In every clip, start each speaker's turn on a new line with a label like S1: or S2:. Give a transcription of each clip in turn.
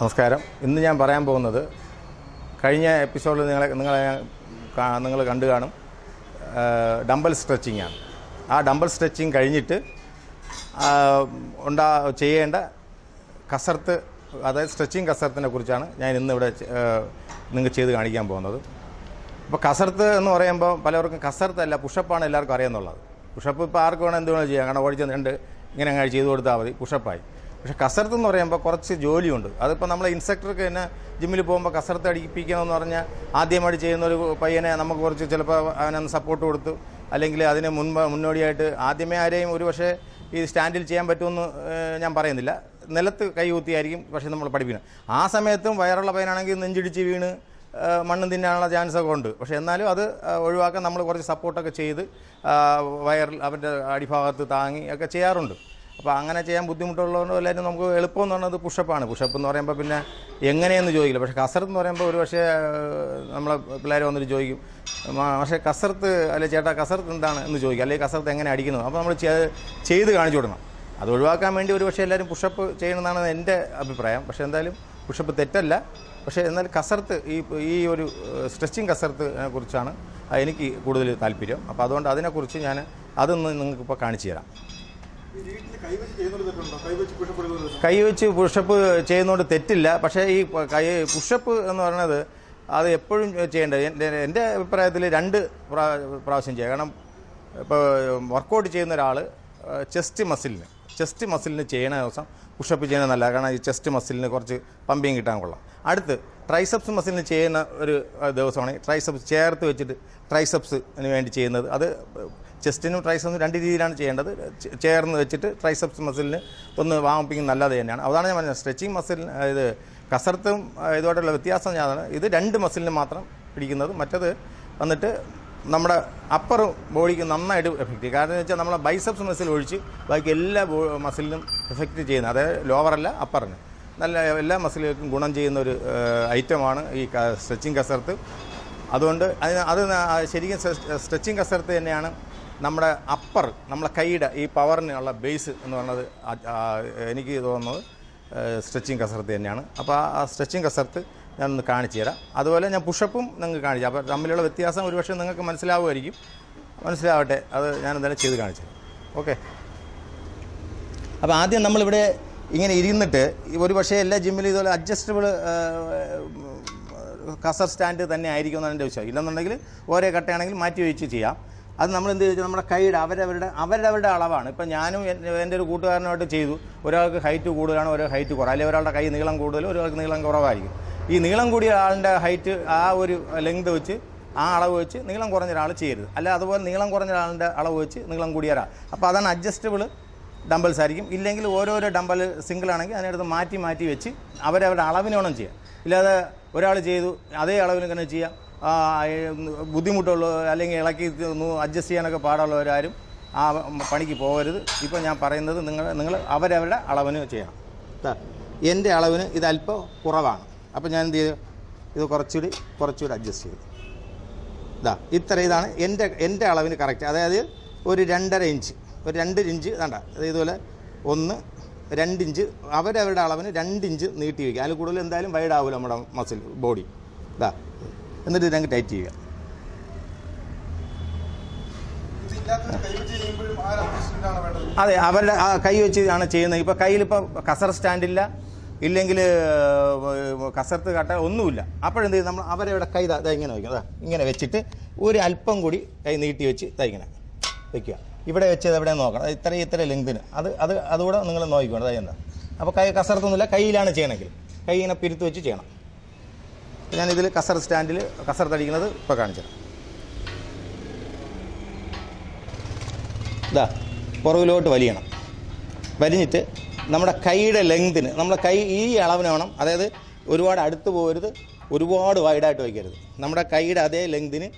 S1: നമസ്കാരം. ഇന്ന് ഞാൻ പറയാൻ പോകുന്നത് കഴിഞ്ഞ എപ്പിസോഡിൽ നിങ്ങളെ നിങ്ങളെ നിങ്ങൾ കണ്ടു കാണും. ഡംബൽ സ്ട്രെച്ചിങ് ആണ്. ആ ഡംബൽ സ്ട്രെച്ചിങ് കഴിഞ്ഞിട്ട് ഉണ്ടാ ചെയ്യേണ്ട കസർത്ത് അതായത് സ്ട്രെച്ചിങ് കസർത്തിനെ കുറിച്ചാണ് ഞാൻ ഇന്നിവിടെ നിങ്ങൾ ചെയ്ത് കാണിക്കാൻ പോകുന്നത്. അപ്പോൾ കസർത്ത് എന്ന് പറയുമ്പോൾ പലവർക്കും കസർത്തല്ല പുഷപ്പാണ് എല്ലാവർക്കും അറിയാമെന്നുള്ളത് പുഷപ്പ് ഇപ്പോൾ ആർക്ക് വേണം എന്ത് വേണം ചെയ്യാം. കാരണം ഓടിച്ച് രണ്ട് ഇങ്ങനെ അങ്ങനെ ചെയ്ത് കൊടുത്താൽ മതി പുഷപ്പായി. പക്ഷേ കസർത്ത് എന്ന് പറയുമ്പോൾ കുറച്ച് ജോലിയുണ്ട്. അതിപ്പോൾ നമ്മൾ ഇൻസ്ട്രക്ടർക്ക് തന്നെ ജിമ്മിൽ പോകുമ്പോൾ കസർത്ത് അടിപ്പിക്കണമെന്ന് പറഞ്ഞാൽ ആദ്യമായിട്ട് ചെയ്യുന്ന ഒരു പയ്യനെ നമുക്ക് കുറച്ച് ചിലപ്പോൾ അവനൊന്ന് സപ്പോർട്ട് കൊടുത്തു അല്ലെങ്കിൽ അതിന് മുൻപ് മുന്നോടിയായിട്ട് ആദ്യമേ ആരെയും ഒരു പക്ഷേ ഈ സ്റ്റാൻഡിൽ ചെയ്യാൻ പറ്റുമെന്ന് ഞാൻ പറയുന്നില്ല. നിലത്ത് കൈ കുത്തിയായിരിക്കും പക്ഷേ നമ്മൾ പഠിപ്പിക്കണം. ആ സമയത്തും വയറുള്ള പയ്യനാണെങ്കിൽ നെഞ്ചിടിച്ച് വീണ് മണ്ണ് തിന്നാനുള്ള ചാൻസ് ഒക്കെ ഉണ്ട്. പക്ഷേ എന്നാലും അത് ഒഴിവാക്കാൻ നമ്മൾ കുറച്ച് സപ്പോർട്ടൊക്കെ ചെയ്ത് വയറിൽ അവന്റെ അടിഭാഗത്ത് താങ്ങി ഒക്കെ ചെയ്യാറുണ്ട്. അപ്പോൾ അങ്ങനെ ചെയ്യാൻ ബുദ്ധിമുട്ടുള്ളതുകൊണ്ട് എല്ലാവരും നമുക്ക് എളുപ്പം എന്ന് പറയുന്നത് പുഷപ്പാണ്. പുഷപ്പ് എന്ന് പറയുമ്പോൾ പിന്നെ എങ്ങനെയെന്ന് ചോദിക്കില്ല. പക്ഷേ കസർത്ത് എന്ന് പറയുമ്പോൾ ഒരു പക്ഷേ നമ്മളെ പിള്ളേർ വന്നിട്ട് ചോദിക്കും "മാ- പക്ഷേ കസർത്ത് അല്ലെ ചേട്ടാ കസർത്ത് എന്താണ്? എന്ന് ചോദിക്കും. അല്ലെങ്കിൽ കസർത്ത് എങ്ങനെ അടിക്കുന്നത്? അപ്പോൾ നമ്മൾ ചെയ്ത് കാണിച്ചു കൊടുക്കണം. അത് ഒഴിവാക്കാൻ വേണ്ടി ഒരു പക്ഷേ എല്ലാവരും പുഷപ്പ് ചെയ്യണമെന്നാണ് എന്റെ അഭിപ്രായം. പക്ഷേ എന്തായാലും പുഷപ്പ് തെറ്റല്ല. പക്ഷേ എന്നാൽ കസർത്ത് ഈ ഈ ഒരു സ്ട്രെച്ചിങ് കസർത്ത് കുറിച്ചാണ് എനിക്ക് കൂടുതൽ താല്പര്യം. അപ്പോൾ അതുകൊണ്ട് അതിനെക്കുറിച്ച് ഞാൻ അതൊന്ന് നിങ്ങൾക്ക് ഇപ്പോൾ കാണിച്ചു തരാം.
S2: കൈവച്ച് പുഷപ്പ്
S1: ചെയ്യുന്നതുകൊണ്ട് തെറ്റില്ല. പക്ഷേ ഈ കൈ പുഷപ്പ് എന്ന് പറയുന്നത് അത് എപ്പോഴും ചെയ്യേണ്ടത്. എന്റെ അഭിപ്രായത്തിൽ രണ്ട് പ്രാ- പ്രാവശ്യം ചെയ്യുക കാരണം ഇപ്പോൾ വർക്കൗട്ട് ചെയ്യുന്ന ഒരാൾ ചെസ്റ്റ് മസിലിന് ചെസ്റ്റ് മസിലിന് ചെയ്യണ ദിവസം പുഷപ്പ് ചെയ്യുന്നത് നല്ല കാരണം ഈ ചെസ്റ്റ് മസിലിന് കുറച്ച് പമ്പിങ് കിട്ടാൻ കൊള്ളാം. അടുത്ത് ട്രൈസപ്സ് മസിലിന് ചെയ്യുന്ന ഒരു ദിവസമാണ് ട്രൈസപ്സ് ചേർത്ത് വെച്ചിട്ട് ട്രൈസപ്സിന് വേണ്ടി ചെയ്യുന്നത്. അത് ചെസ്റ്റിനും ട്രൈസപ്സിനും രണ്ട് രീതിയിലാണ് ചെയ്യേണ്ടത്. ചേർന്ന് വെച്ചിട്ട് ട്രൈസപ്സ് മസിലിന് ഒന്ന് വാമിപ്പിക്കുന്നത് നല്ലത് തന്നെയാണ്. അതാണ് ഞാൻ പറഞ്ഞത്. സ്ട്രെച്ചിങ് മസിൽ ഇത് കസർത്തും ഇതുമായിട്ടുള്ള വ്യത്യാസം ഞാനാണ് ഇത് രണ്ട് മസിലിന് മാത്രം പിടിക്കുന്നത്. മറ്റത് വന്നിട്ട് നമ്മുടെ അപ്പർ ബോഡിക്ക് നന്നായിട്ട് എഫക്റ്റ് ചെയ്യും. കാരണം എന്ന് വെച്ചാൽ നമ്മളെ ബൈസപ്സ് മസിൽ ഒഴിച്ച് ബാക്കി എല്ലാ മസിലിനും എഫക്റ്റ് ചെയ്യുന്നത്. അതായത് ലോവറല്ല അപ്പറിന് നല്ല എല്ലാ മസിലുകൾക്കും ഗുണം ചെയ്യുന്ന ഒരു ഐറ്റമാണ് ഈ സ്ട്രെച്ചിങ് കസർത്ത്. അതുകൊണ്ട് അതിന് അത് ശരിക്കും സ്ട്രെച്ചിങ് കസർത്ത് തന്നെയാണ് നമ്മുടെ അപ്പർ നമ്മളെ കൈയുടെ ഈ പവറിനുള്ള ബേസ് എന്ന് പറയുന്നത് എനിക്ക് തോന്നുന്നത് സ്ട്രെച്ചിങ് കസർത്ത് തന്നെയാണ്. അപ്പോൾ ആ സ്ട്രെച്ചിങ് കസർത്ത് ഞാനൊന്ന് കാണിച്ചു തരാം. അതുപോലെ ഞാൻ പുഷപ്പും നിങ്ങൾക്ക് കാണിച്ചു അപ്പോൾ തമ്മിലുള്ള വ്യത്യാസം ഒരുപക്ഷെ നിങ്ങൾക്ക് മനസ്സിലാവുമായിരിക്കും. മനസ്സിലാവട്ടെ അത് ഞാൻ എന്തായാലും ചെയ്ത് കാണിച്ചു തരാം. ഓക്കെ അപ്പോൾ ആദ്യം നമ്മളിവിടെ ഇങ്ങനെ ഇരുന്നിട്ട് ഒരു പക്ഷേ എല്ലാ ജിമ്മിലും ഇതുപോലെ അഡ്ജസ്റ്റബിൾ കസർ സ്റ്റാൻഡ് തന്നെ ആയിരിക്കും എന്നാണ് എന്റെ വിശ്വാസം. ഇല്ലെന്നുണ്ടെങ്കിൽ ഓരോ കട്ടയാണെങ്കിൽ മാറ്റി വെച്ച് ചെയ്യാം. അത് നമ്മൾ എന്ത് ചോദിച്ചാൽ നമ്മുടെ കൈയുടെ അവരവരുടെ അവരവരുടെ അളവാണ്. ഇപ്പം ഞാനും എൻ- എന്റെ ഒരു കൂട്ടുകാരനായിട്ട് ചെയ്തു. ഒരാൾക്ക് ഹൈറ്റ് കൂടുതലാണ് ഒരാൾ ഹൈറ്റ് കുറവ് അല്ലെങ്കിൽ ഒരാളുടെ കൈ നീളം കൂടുതലും ഒരാൾക്ക് നീളം കുറവായിരിക്കും. ഈ നീളം കൂടിയ ആളിന്റെ ഹൈറ്റ് ആ ഒരു ലെങ്ത് വെച്ച് ആ അളവ് വെച്ച് നീളം കുറഞ്ഞ ഒരാൾ ചെയ്യരുത്. അല്ല അതുപോലെ നീളം കുറഞ്ഞ ഒരാളുടെ അളവ് വെച്ച് നീളം കൂടിയ ഒരാൾ. അപ്പോൾ അതാണ് അഡ്ജസ്റ്റബിൾ ഡംബൽസ് ആയിരിക്കും. ഇല്ലെങ്കിൽ ഓരോരോ ഡംബൽ സിംഗിൾ ആണെങ്കിൽ അതിനടുത്ത് മാറ്റി മാറ്റി വെച്ച് അവരവരുടെ അളവിനോണം ചെയ്യാം. ഇല്ലാതെ ഒരാൾ ചെയ്തു അതേ അളവിന് തന്നെ ചെയ്യാം. ബുദ്ധിമുട്ടുള്ള അല്ലെങ്കിൽ ഇളക്കി അഡ്ജസ്റ്റ് ചെയ്യാനൊക്കെ പാടുള്ളവരാരും ആ പണിക്ക് പോകരുത്. ഇപ്പോൾ ഞാൻ പറയുന്നത് നിങ്ങൾ നിങ്ങൾ അവരവരുടെ അളവിന് ചെയ്യണം. എന്റെ അളവിന് ഇത് അല്പം കുറവാണ്. അപ്പോൾ ഞാൻ എന്ത് ചെയ്തു ഇത് കുറച്ചുകൂടി കുറച്ചുകൂടി അഡ്ജസ്റ്റ് ചെയ്തു. ഇതാ ഇത്ര ഇതാണ് എന്റെ എന്റെ അളവിന് കറക്റ്റ് അതായത് ഒരു രണ്ടര ഇഞ്ച് ഒരു രണ്ട് ഇഞ്ച് വേണ്ട ഇതുപോലെ ഒന്ന് രണ്ട് ഇഞ്ച് അവരവരുടെ അളവിന് രണ്ട് ഇഞ്ച് നീട്ടി വയ്ക്കുക. അതിൽ കൂടുതൽ എന്തായാലും വൈഡാവില്ല നമ്മുടെ മസിൽ ബോഡി ഇതാ എന്നിട്ട് ഇതങ്ങ് ടൈറ്റ് ചെയ്യുക. അതെ അവരുടെ ആ കൈ വെച്ച് ആണ് ചെയ്യുന്നത്. ഇപ്പോൾ കയ്യിലിപ്പോൾ കസർ സ്റ്റാൻഡില്ല ഇല്ലെങ്കിൽ കസർത്ത് കട്ട ഒന്നുമില്ല. അപ്പോഴെന്ത് ചെയ്യും? നമ്മൾ അവരവിടെ കൈ ഇങ്ങനെ വയ്ക്കും. അതാ ഇങ്ങനെ വെച്ചിട്ട് ഒരു അല്പം കൂടി കൈ നീട്ടി വെച്ച് തയ്ക്കണം വയ്ക്കുക ഇവിടെ വെച്ചത് എവിടെ നോക്കണം. ഇത്ര ഇത്ര ലെങ്തിന് അത് അത് അതുകൂടെ നിങ്ങൾ നോക്കിക്കോണം. അതായത് അപ്പോൾ കൈ കസർത്തൊന്നുമില്ല. കയ്യിലാണ് ചെയ്യണമെങ്കിൽ. കൈ ഇങ്ങനെ പിരുത്ത് വെച്ച് ചെയ്യണം. ഞാനിതിൽ കസർ സ്റ്റാൻഡിൽ കസർ തടിക്കുന്നത് ഇപ്പോൾ കാണിച്ചു ഇതാ പുറകിലോട്ട് വലിയണം. വലിഞ്ഞിട്ട് നമ്മുടെ കൈയുടെ ലെങ്തിന് നമ്മുടെ കൈ ഈ അളവിന് വേണം. അതായത് ഒരുപാട് അടുത്ത് പോകരുത് ഒരുപാട് വൈഡായിട്ട് വയ്ക്കരുത്. നമ്മുടെ കൈയുടെ അതേ ലെങ്തിന്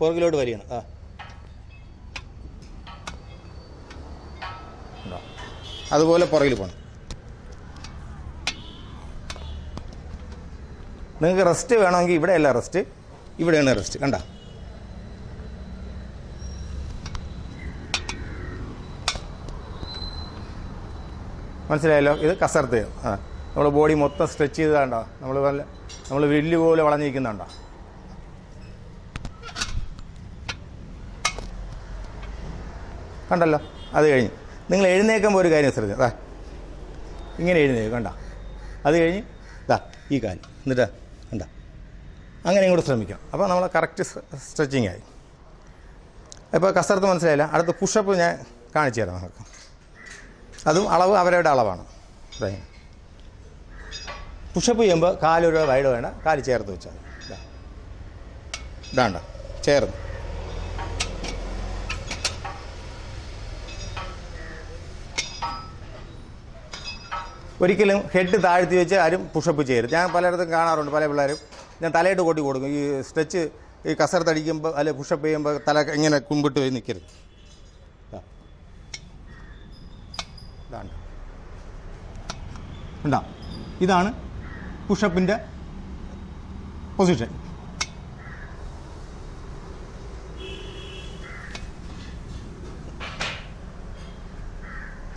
S1: പുറകിലോട്ട് വലിയണം. ആ. അതുപോലെ പുറകിൽ പോകണം നിങ്ങൾക്ക് റെസ്റ്റ് വേണമെങ്കിൽ ഇവിടെയല്ല റെസ്റ്റ് ഇവിടെയാണ് റെസ്റ്റ് കണ്ട? മനസ്സിലായല്ലോ? ഇത് കസർത്ത്. ആ. നമ്മൾ ബോഡി മൊത്തം സ്ട്രെച്ച് ചെയ്തതാണ്ടോ നമ്മൾ നല്ല നമ്മൾ വില്ല് പോലെ വളഞ്ഞിരിക്കുന്നുണ്ടോ. കണ്ടല്ലോ? അത് കഴിഞ്ഞ്. നിങ്ങൾ എഴുന്നേക്കുമ്പോൾ ഒരു കാര്യം ശ്രദ്ധിക്കാം ഇങ്ങനെ എഴുന്നേക്കും കണ്ട? അത് കഴിഞ്ഞ് ദാ ഈ കാൽ. എന്നിട്ട് അങ്ങനെ ഇങ്ങോട്ട് ശ്രമിക്കാം. അപ്പോൾ നമ്മൾ കറക്റ്റ് സ്ട്രെച്ചിങ് ആയി. ഇപ്പോൾ കസർത്ത് മനസ്സിലായില്ല. അടുത്ത പുഷപ്പ് ഞാൻ കാണിച്ചു തരാം നമുക്ക്. അതും അളവ് അവരവരുടെ അളവാണ്. ഇങ്ങനെ. പുഷപ്പ് ചെയ്യുമ്പോൾ കാലൊരു വൈഡ് വേണ്ട. കാൽ ചേർത്ത് വെച്ചാൽ. ഇതാണ്ട. ചേർന്ന്. ഒരിക്കലും ഹെഡ് താഴ്ത്തി വെച്ച് ആരും പുഷപ്പ് ചെയ്യരുത്. ഞാൻ പലയിടത്തും കാണാറുണ്ട്. പല പിള്ളേരും ഞാൻ തലയിട്ട് കൊട്ടി കൊടുക്കും. ഈ സ്ട്രെച്ച് ഈ കസരത്ത് അടിക്കുമ്പോൾ അല്ലെ പുഷപ്പ് ചെയ്യുമ്പോൾ തല ഇങ്ങനെ കുമ്പിട്ട് പോയി നിൽക്കരുത് ഇതാണ്. ഇതാണ് പുഷപ്പിന്റെ പൊസിഷൻ.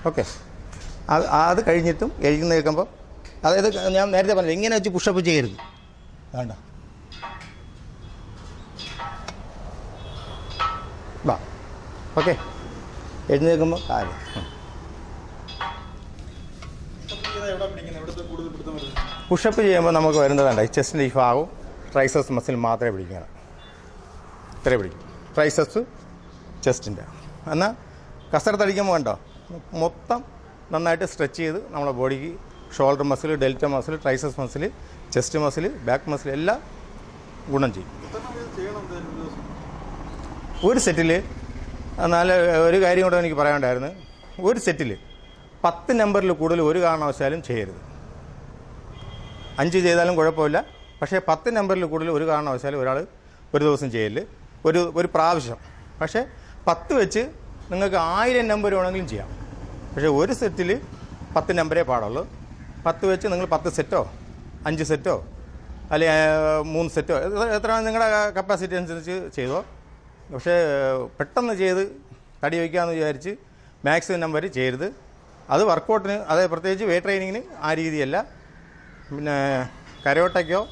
S1: ഓക്കെ. അത് അത് കഴിഞ്ഞിട്ടും എഴുതി നിൽക്കുമ്പോൾ അതായത് ഞാൻ നേരത്തെ പറഞ്ഞില്ല ഇങ്ങനെ വെച്ച് പുഷപ്പ് ചെയ്യരുത്. വേണ്ട. വാ. ഓക്കെ. എഴുന്നേൽക്കുമ്പോൾ
S2: കാര്യം
S1: പുഷപ്പ് ചെയ്യുമ്പോൾ നമുക്ക് വരുന്നതാണ് ഈ ചെസ്റ്റിന്റെ ഈ ഭാഗവും ട്രൈസസ് മസിൽ മാത്രമേ പിടിക്കണം. ഇത്രേ പിടിക്കും. ട്രൈസസ് ചെസ്റ്റിന്റെ എന്നാൽ കസരത്ത് അടിക്കുമ്പോൾ കണ്ടോ? മൊത്തം നന്നായിട്ട് സ്ട്രെച്ച് ചെയ്ത് നമ്മുടെ ബോഡിക്ക് shoulder muscle delta muscle triceps muscle chest muscle back muscle എല്ലാം ഗുണം ചെയ്യും.
S2: ഒരു
S1: സെറ്റിൽ നല്ല ഒരു കാര്യം കൂടെ എനിക്ക് പറയാനുണ്ടായിരുന്നു. ഒരു സെറ്റിൽ പത്ത് നമ്പറിൽ കൂടുതൽ ഒരു കാരണവശാലും ചെയ്യരുത്. അഞ്ച് ചെയ്താലും കുഴപ്പമില്ല. പക്ഷേ പത്ത് നമ്പറിൽ കൂടുതൽ ഒരു കാരണവശാലും ഒരാൾ ഒരു ദിവസം ചെയ്യൽ. ഒരു ഒരു പ്രാവശ്യം. പക്ഷേ പത്ത് വെച്ച് നിങ്ങൾക്ക് ആയിരം നമ്പർ വേണമെങ്കിലും ചെയ്യാം. പക്ഷേ ഒരു സെറ്റിൽ പത്ത് നമ്പരേ പാടുള്ളൂ. പത്ത് വെച്ച് നിങ്ങൾ പത്ത് സെറ്റോ അഞ്ച് സെറ്റോ? അല്ലെങ്കിൽ മൂന്ന് സെറ്റോ? എത്ര- നിങ്ങളുടെ കപ്പാസിറ്റി അനുസരിച്ച് ചെയ്തോ? പക്ഷേ പെട്ടെന്ന് ചെയ്ത് തടി വയ്ക്കാമെന്ന് വിചാരിച്ച് മാക്സിമം നമ്പർ ചെയ്യരുത്. അത് വർക്കൗട്ടിന് അതായത് പ്രത്യേകിച്ച് വെയിറ്റ് ട്രെയിനിങ്ങിന് ആ രീതിയല്ല. പിന്നെ കരോട്ടയ്ക്കോ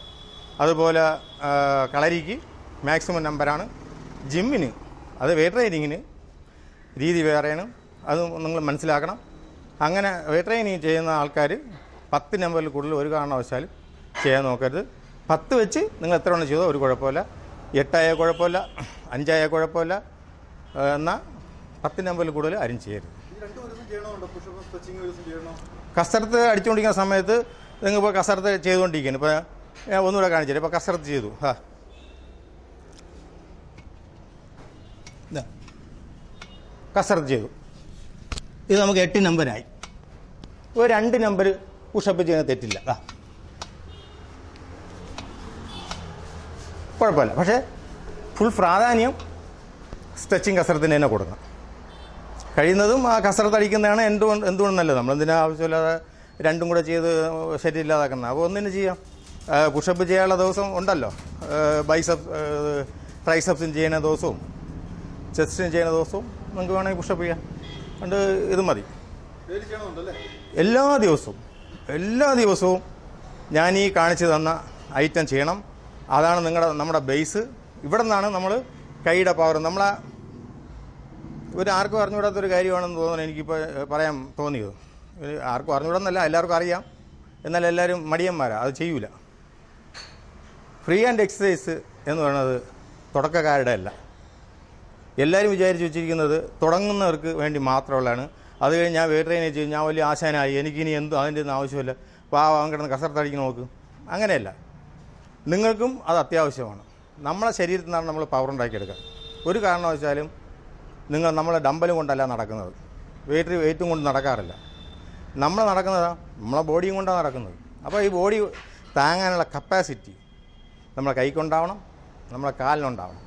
S1: അതുപോലെ കളരിക്ക് മാക്സിമം നമ്പറാണ് ജിമ്മിന് അത് വെയിറ്റ് ട്രെയിനിങ്ങിന് രീതി വേറെയാണ്. അത് നിങ്ങൾ മനസ്സിലാക്കണം. അങ്ങനെ വെയിറ്റ് ട്രെയിനിങ് ചെയ്യുന്ന ആൾക്കാർ പത്ത് നമ്പറിൽ കൂടുതൽ ഒരു കാരണവശാലും ചെയ്യാൻ നോക്കരുത്. പത്ത് വെച്ച് നിങ്ങൾ എത്ര എണ്ണം ചെയ്തോ ഒരു കുഴപ്പമില്ല. എട്ടായ കുഴപ്പമില്ല അഞ്ചായ കുഴപ്പമില്ല. എന്നാൽ പത്ത് നമ്പറിൽ കൂടുതൽ ആരും ചെയ്യരുത്. കസരത്ത് അടിച്ചുകൊണ്ടിരിക്കുന്ന സമയത്ത് നിങ്ങൾ ഇപ്പോൾ കസരത്ത് ചെയ്തുകൊണ്ടിരിക്കുകയാണ് ഇപ്പോൾ ഞാൻ ഒന്നുകൂടെ കാണിച്ചു ഇപ്പോൾ കസരത്ത് ചെയ്തു. ഹാ. കസരത്ത് ചെയ്തു. ഇത് നമുക്ക് എട്ട് നമ്പരായി ഒരു രണ്ട് നമ്പർ പുഷപ്പ് ചെയ്യുന്ന തെറ്റില്ല. കുഴപ്പമില്ല. പക്ഷേ ഫുൾ പ്രാധാന്യം സ്ട്രെച്ചിങ് കസരത്തിന് തന്നെ കൊടുക്കണം. കഴിയുന്നതും ആ കസരത്ത് അടിക്കുന്നതാണ് എന്തുകൊണ്ട് എന്തുകൊണ്ട് നല്ലത് നമ്മളെന്തിനാ ആവശ്യമില്ലാതെ രണ്ടും കൂടെ ചെയ്ത് ശരിയില്ലാതാക്കുന്നത് അപ്പോൾ ഒന്നിനു ചെയ്യാം. പുഷപ്പ് ചെയ്യാനുള്ള ദിവസം ഉണ്ടല്ലോ. ബൈസപ്പ് ട്രൈസപ്സിന് ചെയ്യുന്ന ദിവസവും ചെസ്റ്റിന് ചെയ്യുന്ന ദിവസവും നിങ്ങൾക്ക് വേണമെങ്കിൽ പുഷപ്പ് ചെയ്യാം. അതുകൊണ്ട് ഇത് മതി. എല്ലാ ദിവസവും. എല്ലാ ദിവസവും ഞാൻ ഈ കാണിച്ചു തന്ന ഐറ്റം ചെയ്യണം. അതാണ് നിങ്ങളുടെ നമ്മുടെ ബേസ് ഇവിടെ നിന്നാണ് നമ്മൾ കൈയുടെ പവർ നമ്മളെ ഒരു ആർക്കും അറിഞ്ഞുകൂടാത്തൊരു കാര്യമാണെന്ന് തോന്നുന്നു എനിക്കിപ്പോൾ പറയാൻ തോന്നിയത്. ആർക്കും അറിഞ്ഞുകൂടാന്നല്ല എല്ലാവർക്കും അറിയാം. എന്നാൽ എല്ലാവരും മടിയന്മാരാ അത് ചെയ്യൂല. ഫ്രീ ആൻഡ് എക്സസൈസ് എന്ന് പറയുന്നത് തുടക്കക്കാരുടെ അല്ല എല്ലാവരും വിചാരിച്ച് വെച്ചിരിക്കുന്നത് തുടങ്ങുന്നവർക്ക് വേണ്ടി മാത്രമുള്ളതാണ്. അത് കഴിഞ്ഞ് ഞാൻ വെയിറ്റ് ട്രെയിൻ ചെയ്യും ഞാൻ വലിയ ആശാനായി. എനിക്കിനി എന്ത് അതിന്റെ ഒന്നും ആവശ്യമില്ല. പാവ അവൻ കിടന്ന് കസർത്തടിക്കുന്ന നോക്ക്. അങ്ങനെയല്ല. നിങ്ങൾക്കും അത് അത്യാവശ്യമാണ്. നമ്മളെ ശരീരത്തിൽ നിന്നാണ് നമ്മൾ പവർ ഉണ്ടാക്കിയെടുക്കുക. ഒരു കാരണം കാരണവശാലും നിങ്ങൾ നമ്മളെ ഡമ്പലും കൊണ്ടല്ല നടക്കുന്നത്. വെയിറ്റ് വെയിറ്റും കൊണ്ട് നടക്കാറില്ല. നമ്മൾ നടക്കുന്നതാ നമ്മളെ ബോഡിയും കൊണ്ടാണ് നടക്കുന്നത്. അപ്പോൾ ഈ ബോഡി താങ്ങാനുള്ള കപ്പാസിറ്റി നമ്മളെ കൈക്കുണ്ടാവണം നമ്മളെ കാലിനുണ്ടാവണം.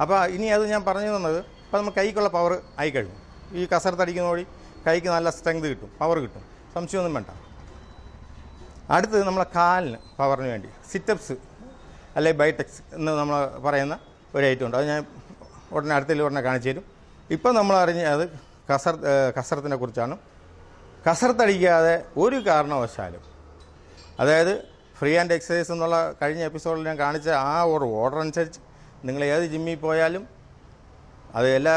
S1: അപ്പോൾ ഇനി അത് ഞാൻ പറഞ്ഞു തന്നത് അപ്പോൾ നമ്മൾ കൈക്കുള്ള പവർ ആയിക്കഴിഞ്ഞു. ഈ കസരത്തടിക്കുന്ന വഴി കൈക്ക് നല്ല സ്ട്രെങ്ത് കിട്ടും പവർ കിട്ടും. സംശയമൊന്നും വേണ്ട. അടുത്തത് നമ്മളെ കാലിന് പവറിന് വേണ്ടി. സിറ്റപ്സ് അല്ലെങ്കിൽ ബൈടെക്സ് എന്ന് നമ്മൾ പറയുന്ന ഒരു ഐറ്റം ഉണ്ട്. അത് ഞാൻ ഉടനെ അടുത്തതിൽ ഉടനെ കാണിച്ചു തരും. ഇപ്പം നമ്മൾ അറിഞ്ഞ അത് കസർ കസരത്തിനെ കുറിച്ചാണ്. കസർത്തടിക്കാതെ ഒരു കാരണവശാലും അതായത് ഫ്രീ ആൻഡ് എക്സസൈസ് എന്നുള്ള കഴിഞ്ഞ എപ്പിസോഡിൽ ഞാൻ കാണിച്ച ആ ഒരു ഓർഡർ അനുസരിച്ച് നിങ്ങൾ ഏത് ജിമ്മിൽ പോയാലും അത് എല്ലാ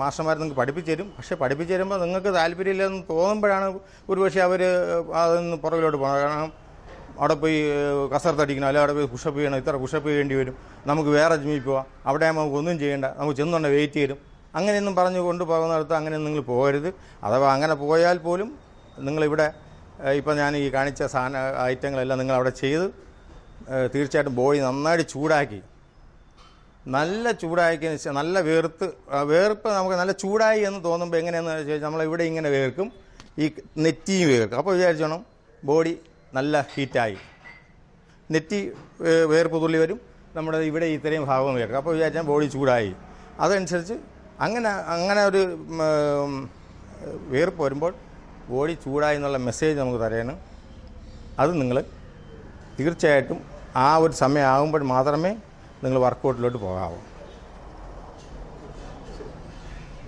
S1: മാസ്റ്റർമാരും നിങ്ങൾക്ക് പഠിപ്പിച്ചു തരും. പക്ഷേ പഠിപ്പിച്ചു തരുമ്പോൾ നിങ്ങൾക്ക് താല്പര്യമില്ലെന്ന് തോന്നുമ്പോഴാണ് ഒരുപക്ഷെ അവർ അതൊന്ന് പുറകിലോട്ട് പോകണം. കാരണം അവിടെ പോയി കസർത്ത് അടിക്കണം അല്ലെങ്കിൽ അവിടെ പോയി പുഷപ്പ് ചെയ്യണം ഇത്ര പുഷപ്പ് ചെയ്യേണ്ടി വരും. നമുക്ക് വേറെ ജിമ്മിൽ പോവാം. അവിടെ നമുക്ക് ഒന്നും ചെയ്യേണ്ട. നമുക്ക് ചെന്നുകൊണ്ട് വെയിറ്റ് ചെയ്യും അങ്ങനെയൊന്നും പറഞ്ഞു കൊണ്ടുപോകുന്നിടത്ത് അങ്ങനെ നിങ്ങൾ പോകരുത്. അഥവാ അങ്ങനെ പോയാൽ പോലും നിങ്ങളിവിടെ ഇപ്പം ഞാൻ ഈ കാണിച്ച സാധന ഐറ്റങ്ങളെല്ലാം നിങ്ങൾ അവിടെ ചെയ്ത് തീർച്ചയായിട്ടും ബോഡി നന്നായിട്ട് ചൂടാക്കി നല്ല ചൂടാക്കിയതിന് ശേഷം നല്ല വേർത്ത് വേർപ്പ് നമുക്ക് നല്ല ചൂടായി എന്ന് തോന്നുമ്പോൾ എങ്ങനെയാണെന്ന് വെച്ചാൽ നമ്മൾ ഇവിടെ ഇങ്ങനെ വേർക്കും ഈ നെറ്റിയും വേർക്കും. അപ്പോൾ വിചാരിച്ചോണം ബോഡി നല്ല ഹീറ്റായി നെറ്റി വേർപ്പ് തുള്ളി വരും നമ്മുടെ ഇവിടെ ഇത്രയും ഭാഗം വേർക്കും. അപ്പോൾ വിചാരിച്ചാൽ ബോഡി ചൂടായി. അതനുസരിച്ച് അങ്ങനെ അങ്ങനെ ഒരു വേർപ്പ് വരുമ്പോൾ ബോഡി ചൂടായി എന്നുള്ള മെസ്സേജ് നമുക്ക് തരയാണ് അത് നിങ്ങൾ തീർച്ചയായിട്ടും ആ ഒരു സമയമാകുമ്പോൾ മാത്രമേ നിങ്ങൾ വർക്കൗട്ടിലോട്ട് പോകാവൂ.